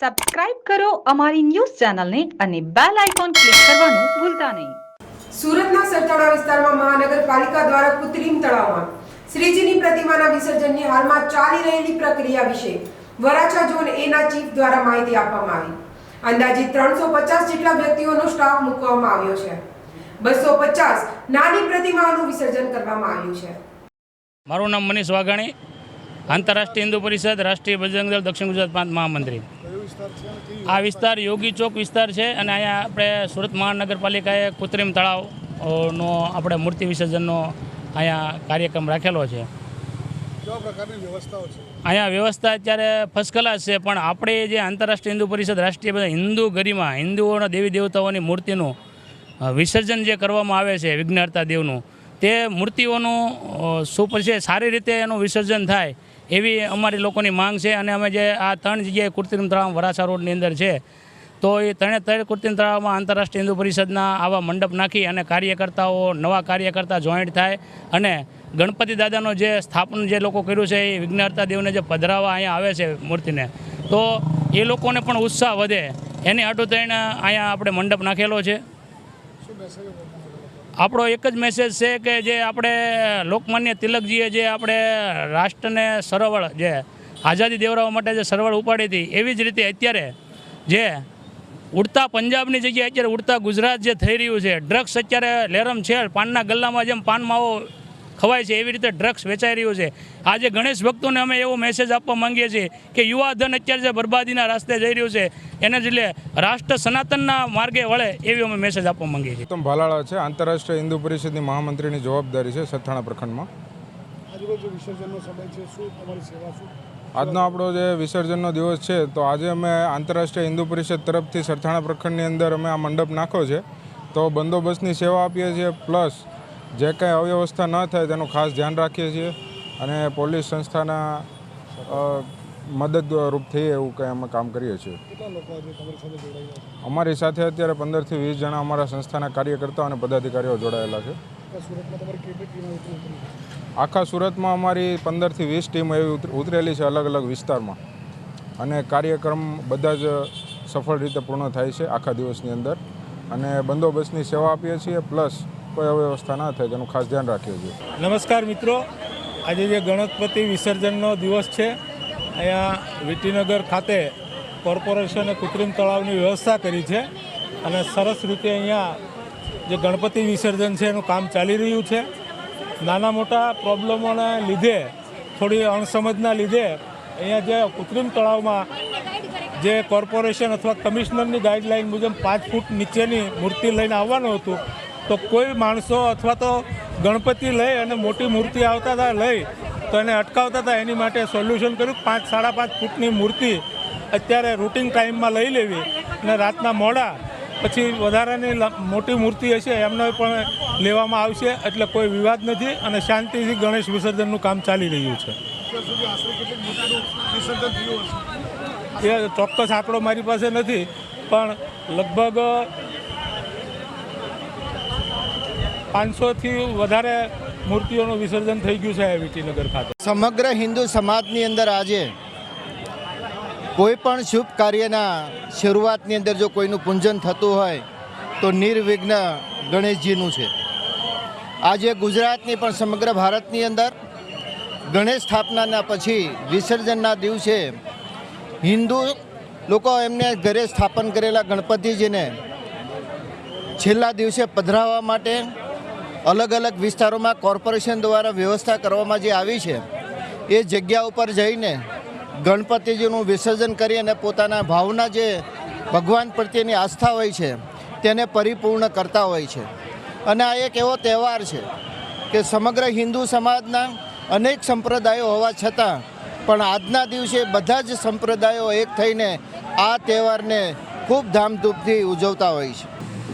Subscribe કરો અમારી news ચેનલને અને બેલ આઇકોન ક્લિક કરવાનું ભૂલતા નહીં. સુરતના સરથાણા વિસ્તારમાં મહાનગરપાલિકા દ્વારા કૃત્રિમ તળાવમાં શ્રીજીની પ્રતિમાના વિસર્જનની હાલમાં ચાલી રહેલી પ્રક્રિયા વિશે વરાછા ઝોન એના ચીફ દ્વારા માહિતી આપવામાં આવી. અંદાજિત ત્રણસો પચાસ જેટલા વ્યક્તિઓનો સ્ટાફ મૂકવામાં આવ્યો છે. બસો પચાસ નાની પ્રતિમાઓનું વિસર્જન કરવામાં આવ્યું છે. મારું નામ મનીષ વાઘાણી આંતરરાષ્ટ્રીય હિન્દુ પરિષદ રાષ્ટ્રીય બજરંગ દળ દક્ષિણ ગુજરાત પ્રાંત મહામંત્રી. આ વિસ્તાર યોગી ચોક વિસ્તાર છે અને અહીંયા આપણે સુરત મહાનગરપાલિકાએ કૃત્રિમ તળાવનો આપણે મૂર્તિ વિસર્જનનો અહીંયા કાર્યક્રમ રાખેલો છે. અહીંયા વ્યવસ્થા અત્યારે ફર્સ્ટ ક્લાસ છે પણ આપણે જે આંતરરાષ્ટ્રીય હિન્દુ પરિષદ રાષ્ટ્રીય બધા હિન્દુ ગરિમા હિન્દુઓના દેવી દેવતાઓની મૂર્તિનું વિસર્જન જે કરવામાં આવે છે વિઘ્નહર્તા દેવનું તે મૂર્તિઓનું સુપર છે સારી રીતે એનું વિસર્જન થાય. એવી અમારી લોકોની માંગ છે અને અમે જે આ ત્રણ જગ્યાએ કૃત્રિમ તળાવ વરાછા રોડની અંદર છે, તો એ ત્રણે ત્રણ કૃત્રિમ તળાવમાં આંતરરાષ્ટ્રીય હિન્દુ પરિષદના આવા મંડપ નાખી અને કાર્યકર્તાઓ, નવા કાર્યકર્તા જોઈન્ટ થાય અને ગણપતિ દાદાનો જે સ્થાપન જે લોકો કર્યું છે એ વિઘ્નહર્તા દેવને જે પધરાવા અહીંયા આવે છે મૂર્તિને, તો એ લોકોને પણ ઉત્સાહ વધે. એની થઈને અહીંયા આપણે મંડપ નાખેલો છે. આપણો એક જ મેસેજ છે કે જે આપણે લોકમાન્ય તિલકજીએ જે આપણે રાષ્ટ્રને સરવળ જે આઝાદી દેવડાવવા માટે જે સરવળ ઉપાડી હતી, એવી જ રીતે અત્યારે જે ઉડતા પંજાબની જગ્યાએ અત્યારે ઉડતા ગુજરાત જે થઈ રહ્યું છે ડ્રગ્સ અત્યારે લેરમ છે પાનના ગલ્લામાં જેમ પાન માવો ખવાય છે એવી રીતે ડ્રગ્સ વેચાઈ રહ્યું છે. આજે ગણેશ ભક્તોને અમે એવો મેસેજ આપવા માંગીએ છીએ કે યુવા ધન અત્યારે જે બરબાદીના રાસ્તે જઈ રહ્યું છે એને જ લે રાષ્ટ્ર સનાતનના માર્ગે વળે એવી અમે મેસેજ આપવા માંગીએ છીએ. ઉત્તમ ભાલાળા છે આંતરરાષ્ટ્રીય હિન્દુ પરિષદની મહામંત્રીની જવાબદારી છે સથાણા પ્રખંડમાં. આજરોજ વિસર્જનનો સમય છે શું તમારી સેવા શું? આજનો આપણો જે વિસર્જનનો દિવસ છે તો આજે અમે આંતરરાષ્ટ્રીય હિન્દુ પરિષદ તરફથી સરથાણા પ્રખંડની અંદર અમે આ મંડપ નાખ્યો છે. તો બંદોબસ્તની સેવા આપીએ છીએ પ્લસ જે કંઈ અવ્યવસ્થા ન થાય તેનું ખાસ ધ્યાન રાખીએ છીએ અને પોલીસ સંસ્થાના મદદરૂપ થઈએ એવું કંઈ અમે કામ કરીએ છીએ. અમારી સાથે અત્યારે પંદરથી વીસ જણા અમારા સંસ્થાના કાર્યકર્તાઓ અને પદાધિકારીઓ જોડાયેલા છે. આખા સુરતમાં અમારી પંદરથી વીસ ટીમ એવી ઉતરેલી છે અલગ અલગ વિસ્તારમાં. અને કાર્યક્રમ બધા જ સફળ રીતે પૂર્ણ થાય છે આખા દિવસની અંદર. અને બંદોબસ્તની સેવા આપીએ છીએ પ્લસ કોઈ અવ્યવસ્થા ના થાય તેનું ખાસ ધ્યાન રાખીએ છીએ. નમસ્કાર મિત્રો. આજે જે ગણપતિ વિસર્જનનો દિવસ છે, અહીંયા વિટીનગર ખાતે કોર્પોરેશને કૃત્રિમ તળાવની વ્યવસ્થા કરી છે અને સરસ રીતે અહીંયા જે ગણપતિ વિસર્જન છે એનું કામ ચાલી રહ્યું છે. નાના મોટા પ્રોબ્લેમોને લીધે, થોડી અણસમજના લીધે અહીંયા જે કૃત્રિમ તળાવમાં જે કોર્પોરેશન અથવા કમિશનરની ગાઈડલાઈન મુજબ પાંચ ફૂટ નીચેની મૂર્તિ લઈને આવવાનું હતું તો કોઈ માણસો અથવા તો ગણપતિ લઈ અને મોટી મૂર્તિ આવતા હતા લઈ, તો એને અટકાવતા હતા. એની માટે સોલ્યુશન કર્યું. પાંચ, સાડા પાંચ ફૂટની મૂર્તિ અત્યારે રૂટિન ટાઈમમાં લઈ લેવી અને રાતના મોડા પછી વધારાની મોટી મૂર્તિ હશે એમને પણ લેવામાં આવશે. એટલે કોઈ વિવાદ નથી અને શાંતિથી ગણેશ વિસર્જનનું કામ ચાલી રહ્યું છે. એ ચોક્કસ આંકડો મારી પાસે નથી, પણ લગભગ પાંચસોથી વધારે મૂર્તિઓનું વિસર્જન થઈ ગયું છે વિટીનગર ખાતે. સમગ્ર હિન્દુ સમાજની અંદર આજે કોઈ પણ શુભ કાર્યના શરૂઆતની અંદર જો કોઈનું પૂંજન થતું હોય તો નિર્વિઘ્ન ગણેશજીનું છે. આજે ગુજરાતની પણ સમગ્ર ભારતની અંદર ગણેશ સ્થાપનાના પછી વિસર્જનના દિવસે હિન્દુ લોકો એમને ઘરે સ્થાપન કરેલા ગણપતિજીને છેલ્લા દિવસે પધરાવવા માટે અલગ અલગ વિસ્તારોમાં કોર્પોરેશન દ્વારા વ્યવસ્થા કરવામાં જે આવી છે, એ જગ્યા ઉપર જઈને ગણપતિજીનું વિસર્જન કરી અને પોતાના ભાવના જે ભગવાન પ્રત્યેની આસ્થા હોય છે, તેને પરિપૂર્ણ કરતા હોય છે. અને આ એક એવો તહેવાર છે કે સમગ્ર હિન્દુ સમાજના અનેક સંપ્રદાયો હોવા છતાં પણ આજના દિવસે બધા જ સંપ્રદાયો એક થઈને આ તહેવારને ખૂબ ધામધૂમથી ઉજવતા હોય છે.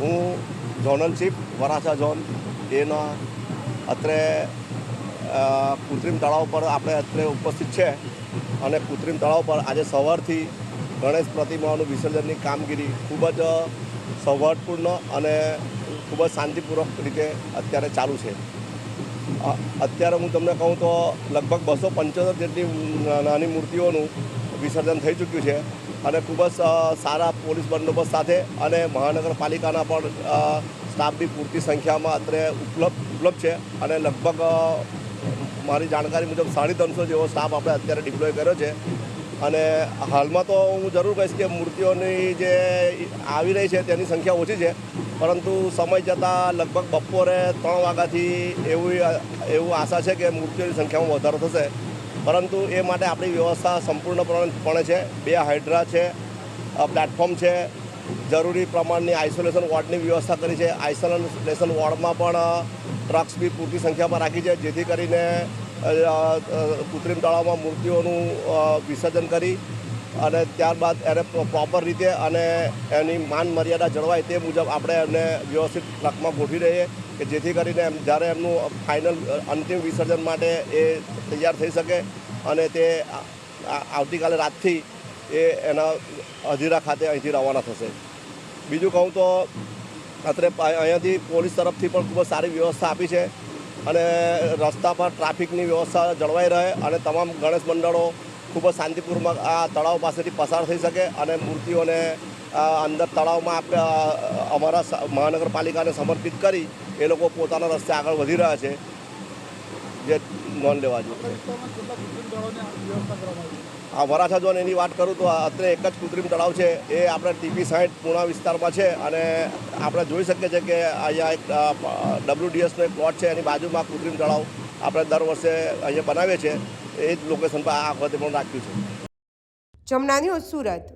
હું ઝોનલ શિપ વરાછા ઝોન. એના અત્રે કૃત્રિમ તળાવ પર આપણે અત્રે ઉપસ્થિત છે અને કૃત્રિમ તળાવ પર આજે સવારથી ગણેશ પ્રતિમાઓનું વિસર્જનની કામગીરી ખૂબ જ સૌહાર્દપૂર્ણ અને ખૂબ જ શાંતિપૂર્વક રીતે અત્યારે ચાલુ છે. અત્યારે હું તમને કહું તો લગભગ બસો પંચોતેર જેટલી નાની મૂર્તિઓનું વિસર્જન થઈ ચૂક્યું છે અને ખૂબ જ સારા પોલીસ બંદોબસ્ત સાથે અને મહાનગરપાલિકાના પણ અ, સ્ટાફ બી પૂરતી સંખ્યામાં અત્રે ઉપલબ્ધ ઉપલબ્ધ છે. અને લગભગ મારી જાણકારી મુજબ સાડી ત્રણસો જેવો સ્ટાફ આપણે અત્યારે ડિપ્લોય કર્યો છે. અને હાલમાં તો હું જરૂર કહીશ કે મૂર્તિઓની જે આવી રહી છે તેની સંખ્યા ઓછી છે. પરંતુ સમય જતાં લગભગ બપોરે ત્રણ વાગ્યાથી એવું એવું આશા છે કે મૂર્તિઓની સંખ્યામાં વધારો થશે. પરંતુ એ માટે આપણી વ્યવસ્થા સંપૂર્ણપણે છે. બે હાઇડ્રા છે પ્લેટફોર્મ છે જરૂરી પ્રમાણની આઇસોલેશન વોર્ડની વ્યવસ્થા કરી છે. આઇસોલેશન વોર્ડમાં પણ ડ્રગ્સ બી પૂરતી સંખ્યામાં રાખી છે, જેથી કરીને કૃત્રિમ તળાવમાં મૂર્તિઓનું વિસર્જન કરી અને ત્યારબાદ એને પ્રોપર રીતે અને એની માન મર્યાદા જળવાય તે મુજબ આપણે એમને વ્યવસ્થિત ટ્રકમાં ગોઠવી રહીએ કે જેથી કરીને એમ, જ્યારે એમનું ફાઇનલ અંતિમ વિસર્જન માટે એ તૈયાર થઈ શકે અને તે આવતીકાલે રાતથી એ એના હજીરા ખાતે અહીંથી રવાના થશે. બીજું કહું તો અત્રે અહીંયાથી પોલીસ તરફથી પણ ખૂબ જ સારી વ્યવસ્થા આપી છે અને રસ્તા પર ટ્રાફિકની વ્યવસ્થા જળવાઈ રહે અને તમામ ગણેશ મંડળો ખૂબ જ શાંતિપૂર્વક આ તળાવ પાસેથી પસાર થઈ શકે અને મૂર્તિઓને અંદર તળાવમાં આપણે અમારા મહાનગરપાલિકાને સમર્પિત કરી એ લોકો પોતાના રસ્તે આગળ વધી રહ્યા છે. જે નોંધ લેવા જોઈએ આ વરાછા ઝોન એની વાત કરું તો અત્રે એક જ કૃત્રિમ તળાવ છે. એ આપણે ટીપી સાઈઠ પૂણા વિસ્તારમાં છે અને આપણે જોઈ શકીએ છીએ કે અહીંયા એક ડબલ્યુડીએસનો એક પ્લોટ છે. એની બાજુમાં કૃત્રિમ તળાવ આપણે દર વર્ષે અહીંયા બનાવીએ છીએ. એ જ લોકેશન પર આ વખતે પણ રાખ્યું છે. જમના ન્યૂઝ સુરત.